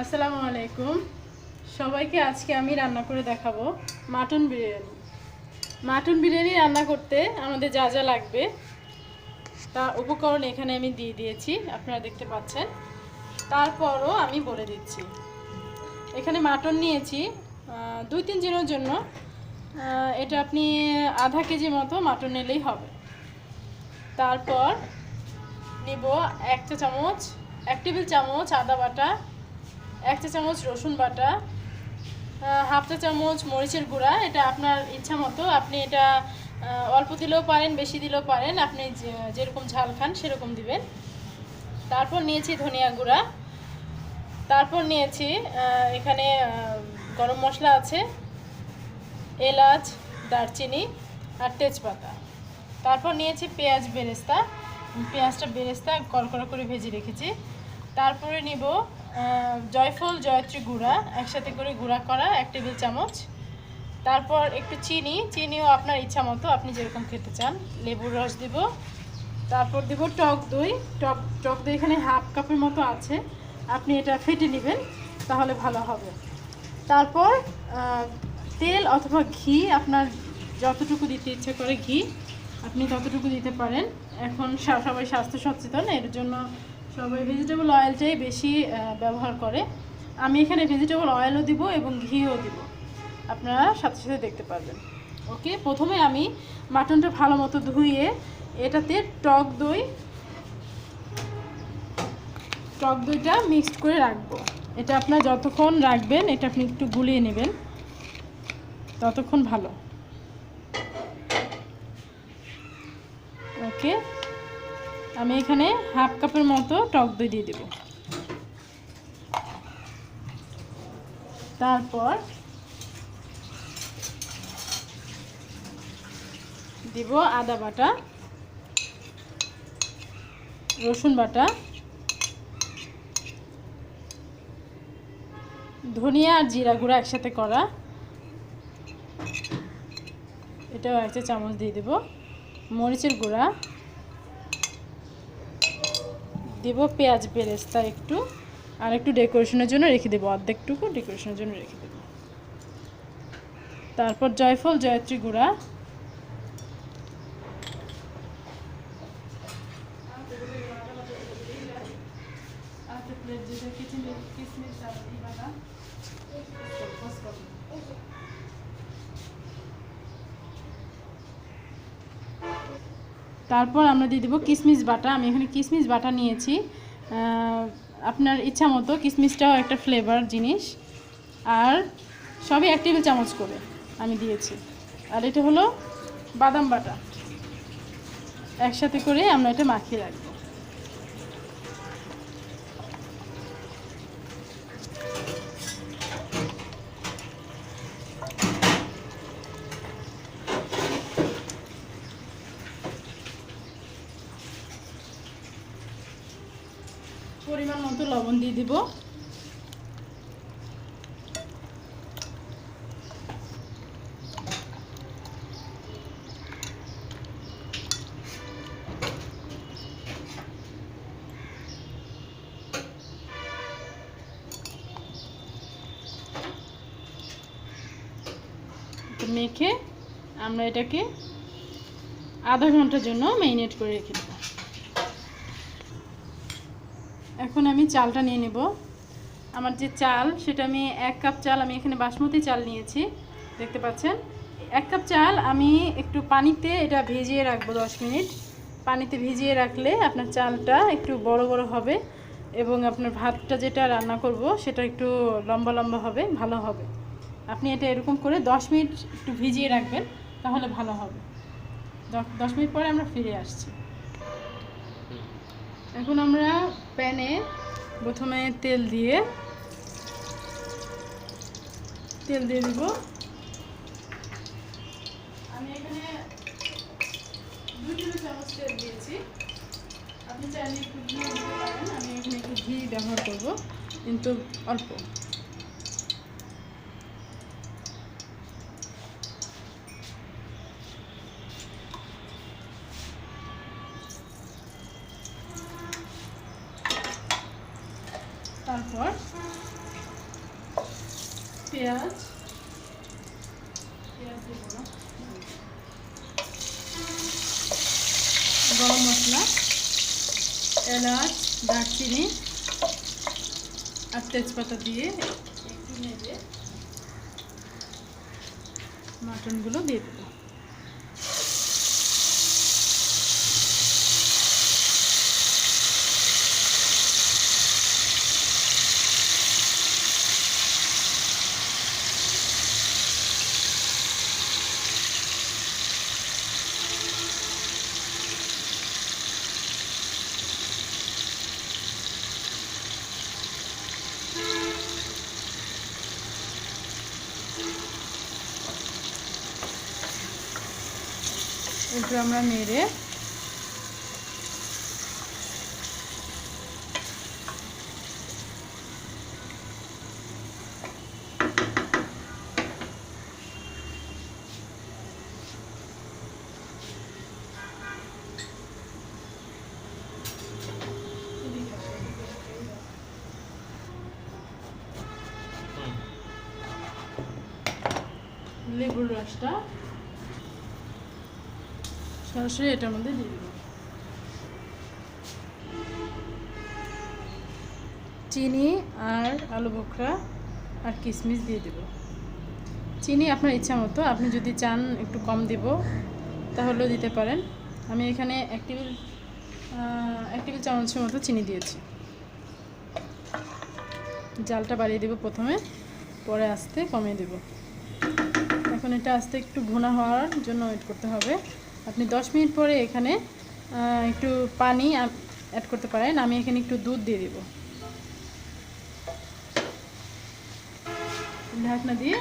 আসসালামু আলাইকুম। সবাইকে আজকে আমি রান্না করে দেখাবো মাটন বিরিয়ানি। মাটন বিরিয়ানি রান্না করতে আমাদের যা যা লাগবে, তা উপকরণ এখানে আমি দিয়ে দিয়েছি, আপনারা দেখতে পাচ্ছেন। তারপরও আমি বলে দিচ্ছি। এখানে মাটন নিয়েছি দুই তিন জনের জন্য। এটা আপনি আধা কেজি মতো মাটন নিলেই হবে। তারপর নিব এক চা চামচ, এক টেবিল চামচ আদা বাটা এক চা চামচ রসুন বাটা হাফ চা চামচ মরিচের গুঁড়া, এটা আপনার ইচ্ছা মতো। আপনি এটা অল্প দিলেও পারেন, বেশি দিলেও পারেন। আপনি যেরকম ঝাল খান সেরকম দিবেন। তারপর নিয়েছি ধনিয়া গুঁড়া। তারপর নিয়েছি এখানে গরম মশলা আছে, এলাচ, দারচিনি আর তেজপাতা। তারপর নিয়েছি পেঁয়াজ বেরেস্তা। পেঁয়াজটা বেরেস্তা কড়কড়া করে ভেজে রেখেছি। তারপরে নিব জয়ফল, জয়ত্রী গুঁড়া, একসাথে করে গুঁড়া করা এক টেবিল চামচ। তারপর একটু চিনি, চিনিও আপনার ইচ্ছা মতো আপনি যেরকম খেতে চান। লেবুর রস দিব। তারপর দিব টক দই। টক টক দই এখানে হাফ কাপের মতো আছে। আপনি এটা ফেটে নেবেন, তাহলে ভালো হবে। তারপর তেল অথবা ঘি, আপনার যতটুকু দিতে ইচ্ছে করে ঘি, আপনি ততটুকু দিতে পারেন। এখন সবাই স্বাস্থ্য সচেতন, এর জন্য সবাই ভেজিটেবল অয়েলটাই বেশি ব্যবহার করে। আমি এখানে ভেজিটেবল অয়েলও দিব এবং ঘিও দিব। আপনারা সাথে সাথে দেখতে পারবেন। ওকে, প্রথমে আমি মাটনটা ভালো মতো ধুয়ে এটাতে টক দই, টক দইটা মিক্সড করে রাখব। এটা আপনার যতক্ষণ রাখবেন, এটা আপনি একটু গুলিয়ে নেবেন। ততক্ষণ ভালো। ওকে আমি এখানে হাফ কাপের মতো টক দই দিয়ে দেব। তারপর দিব আদা বাটা, রসুন বাটা, ধনিয়া আর জিরা গুঁড়া একসাথে করা। এটাও একটা চামচ দিয়ে দেব। মরিচের গুঁড়া দেব পেঁয়াজ বেরেস্তা একটু, আর একটু ডেকোরেশনের জন্য রেখে দেবো, অর্ধেকটুকু ডেকোরেশনের জন্য রেখে দেবো। তারপর জয়ফল, জয়ত্রী গুঁড়া। তারপর আমরা দিয়ে দেবো কিশমিশ বাটা। আমি এখানে কিশমিশ বাটা নিয়েছি। আপনার ইচ্ছা মতো কিশমিশটাও একটা ফ্লেভার জিনিস। আর সবই এক টেবিল চামচ করে আমি দিয়েছি। আর এটা হলো বাদাম বাটা। একসাথে করে আমরা এটা মাখিয়ে রাখব। পরিমাণ মতো লবণ দিয়ে দিব। মেখে আমরা এটাকে আধা ঘণ্টার জন্য ম্যারিনেট করে রেখে দেবো। এখন আমি চালটা নিয়ে নেব। আমার যে চাল, সেটা আমি এক কাপ চাল আমি এখানে বাসমতি চাল নিয়েছি, দেখতে পাচ্ছেন? এক কাপ চাল আমি একটু পানিতে এটা ভিজিয়ে রাখব দশ মিনিট। পানিতে ভিজিয়ে রাখলে আপনার চালটা একটু বড় বড় হবে এবং আপনার ভাতটা যেটা রান্না করব, সেটা একটু লম্বা লম্বা হবে, ভালো হবে। আপনি এটা এরকম করে দশ মিনিট একটু ভিজিয়ে রাখবেন, তাহলে ভালো হবে। দশ- দশ মিনিট পরে আমরা ফিরে আসছি। এখন আমরা প্যানে প্রথমে তেল দিয়ে তেল দিয়ে দিব। আমি এখানে দুই টেবিল চামচ তেল দিয়েছি। আপনি চাইলে একটু ঘি দিতে পারেন। আমি এখানে একটু ঘি ব্যবহার করব, কিন্তু অল্প তারপর পেঁয়াজ পেঁয়াজ দেব না গরম মশলা এলাচ দারচিনি আর তেজপাতা দিয়ে একটু নেড়ে মাটনগুলো দিয়ে দেবো একটু আমরা নেড়ে লেবুর রসটা সরাসরি এটার মধ্যে দিয়ে দেবো। চিনি আর আলু বোখরা আর কিশমিশ দিয়ে দেব। চিনি আপনার ইচ্ছা মতো, আপনি যদি চান একটু কম দেব, তাহলেও দিতে পারেন। আমি এখানে এক টেবিল এক টেবিল চামচের মতো চিনি দিয়েছি। জালটা বাড়িয়ে দেব প্রথমে, পরে আস্তে কমিয়ে দেব। এখন এটা আস্তে একটু ভুনা হওয়ার জন্য ওয়েট করতে হবে। আপনি দশ মিনিট পরে এখানে একটু পানি অ্যাড করতে পারেন। আমি এখানে একটু দুধ দিয়ে দেব। ঢাকনা দিয়ে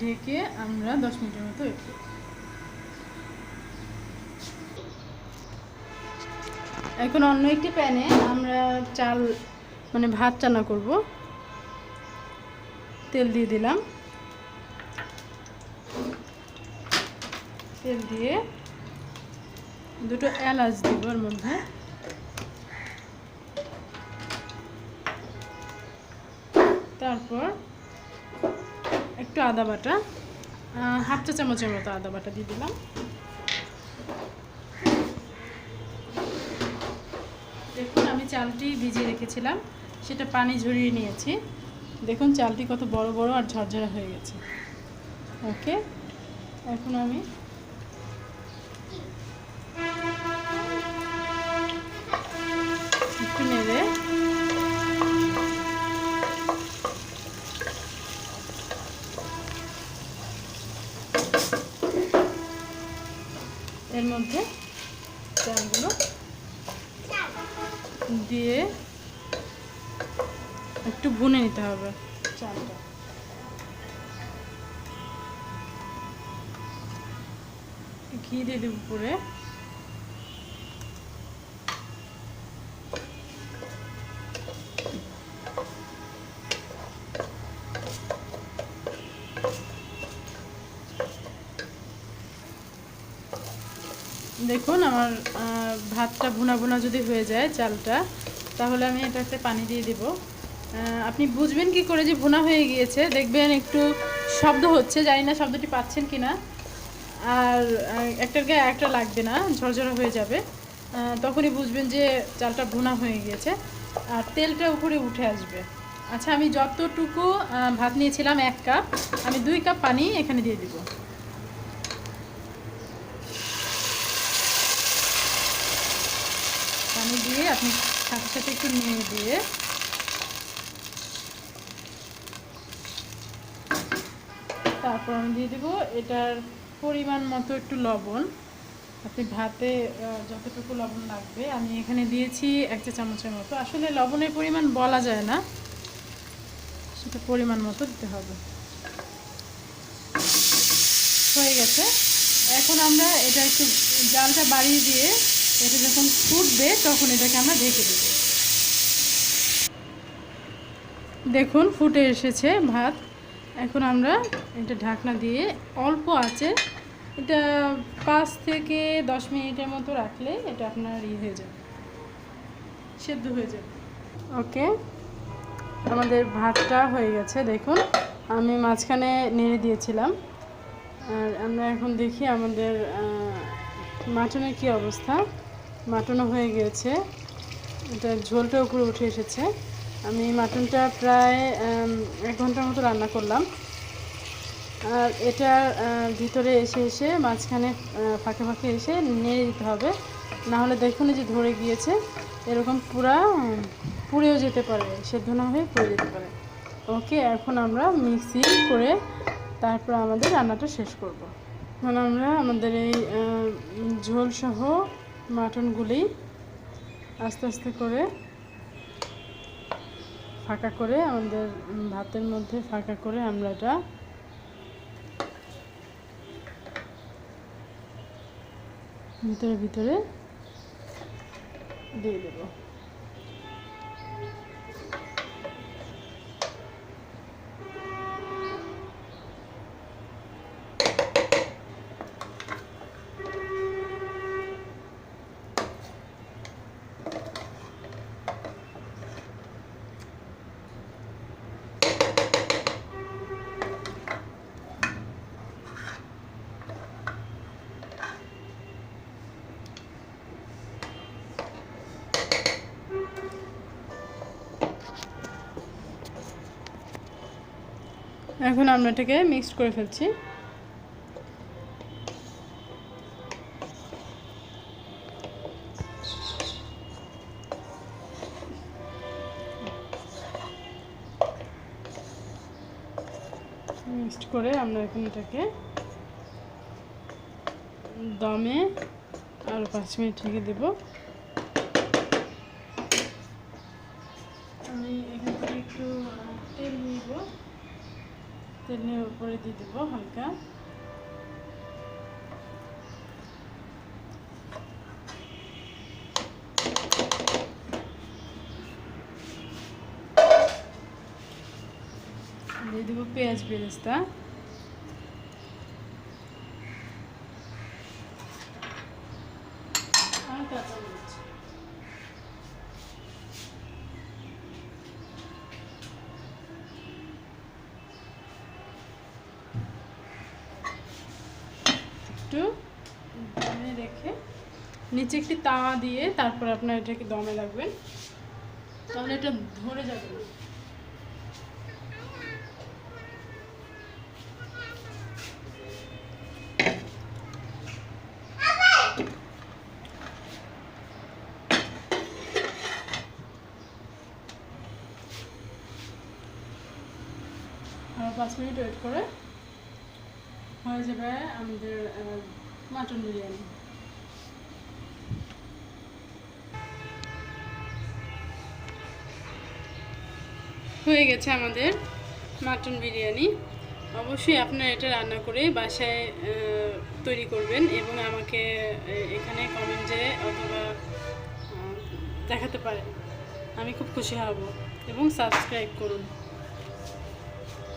ঢেকে আমরা দশ মিনিটের মতো এখন অন্য একটি প্যানে আমরা চাল মানে ভাত রান্না করব। তেল দিয়ে দিলাম। তেল দিয়ে দুটো এলাচ দিব ওর মধ্যে। তারপর একটু আদা বাটা হাফ চা চামচের মতো আদা বাটা দিয়ে দিলাম। দেখুন, আমি চালটি ভিজিয়ে রেখেছিলাম, সেটা পানি ঝরিয়ে নিয়েছি। দেখুন, চালটি কত বড় বড় আর ঝরঝরা হয়ে গেছে। ওকে, এখন আমি এর মধ্যে চালগুলো দিয়ে একটু ভুনে নিতে হবে চালটা। ঘি দিয়ে দেবো উপরে। দেখুন, আমার ভাতটা ভুনা ভুনা যদি হয়ে যায় চালটা, তাহলে আমি এটাতে পানি দিয়ে দেব। আপনি বুঝবেন কি করে যে ভুনা হয়ে গিয়েছে, দেখবেন একটু শব্দ হচ্ছে, জানি না শব্দটি পাচ্ছেন কি না আর একটার গায়ে একটা লাগবে না, ঝরঝরা হয়ে যাবে। তখনই বুঝবেন যে চালটা ভুনা হয়ে গিয়েছে, আর তেলটা উপরে উঠে আসবে। আচ্ছা আমি যতটুকু ভাত নিয়েছিলাম এক কাপ, আমি দুই কাপ পানি এখানে দিয়ে দিব পানি দিয়ে আপনি সাথে সাথে একটু নিয়ে দিয়ে তারপর আমি দিয়ে দেবো এটার পরিমাণ মতো একটু লবণ। আপনি ভাতে যতটুকু লবণ লাগবে, আমি এখানে দিয়েছি এক চা চামচের মতো। আসলে লবণের পরিমাণ বলা যায় না, সেটা পরিমাণ মতো দিতে হবে। হয়ে গেছে। এখন আমরা এটা একটু জালটা বাড়িয়ে দিয়ে এটা যখন ফুটবে, তখন এটাকে আমরা ঢেকে দেব। দেখুন, ফুটে এসেছে ভাত। এখন আমরা এটা ঢাকনা দিয়ে অল্প আছে। এটা পাঁচ থেকে দশ মিনিটের মতো রাখলে এটা আপনার ই হয়ে যাবে। সেদ্ধ হয়ে যাবে। ওকে? আমাদের ভাতটা হয়ে গেছে। দেখুন, আমি মাঝখানে নেড়ে দিয়েছিলাম। আর আমরা এখন দেখি আমাদের মাটনের কি অবস্থা? মাটনও হয়ে গিয়েছে। এটা ঝোলটা উপরে উঠে এসেছে। আমি মাটনটা প্রায় এক ঘণ্টার মতো রান্না করলাম। আর এটা ভিতরে এসে এসে মাঝখানে ফাঁকে ফাঁকে এসে নেড়ে দিতে হবে। না হলে দেখুন যে ধরে গিয়েছে, এরকম পুরা, পুড়েও যেতে পারে, সেদ্ধ না হয়ে পুড়ে যেতে পারে। ওকে, এখন আমরা মিক্সি করে তারপর আমাদের রান্নাটা শেষ করব। এখন আমরা আমাদের এই আহ, ঝোল সহ মাটনগুলি আস্তে আস্তে করে ফাঁকা করে আমাদের ভাতের মধ্যে ফাঁকা করে আমরা এটা ভিতরে ভিতরে দিয়ে দেবো। এখন আমরা এটাকে মিক্সড করে ফেলছি। মিক্সড করে আমরা এখন এটাকে দমে আরও পাঁচ মিনিট রেখে দেবো। তেল নিয়ে উপরে দিয়ে দেবো হালকা। দিয়ে দেবো পেঁয়াজ বেরেস্তা আর কাঁচামরিচ একটু দমে রেখে নিচে একটি তাওয়া দিয়ে তারপর আপনার এটাকে দমে রাখবেন। তাহলে এটা ধরে যাবে আর পাঁচ মিনিট ওয়েট করে। হয়ে যাবে আমাদের মাটন বিরিয়ানি। হয়ে গেছে আমাদের মাটন বিরিয়ানি। অবশ্যই আপনারা এটা রান্না করে বাসায় তৈরি করবেন এবং আমাকে এখানে কমেন্টে অথবা দেখাতে পারেন। আমি খুব খুশি হব এবং সাবস্ক্রাইব করুন।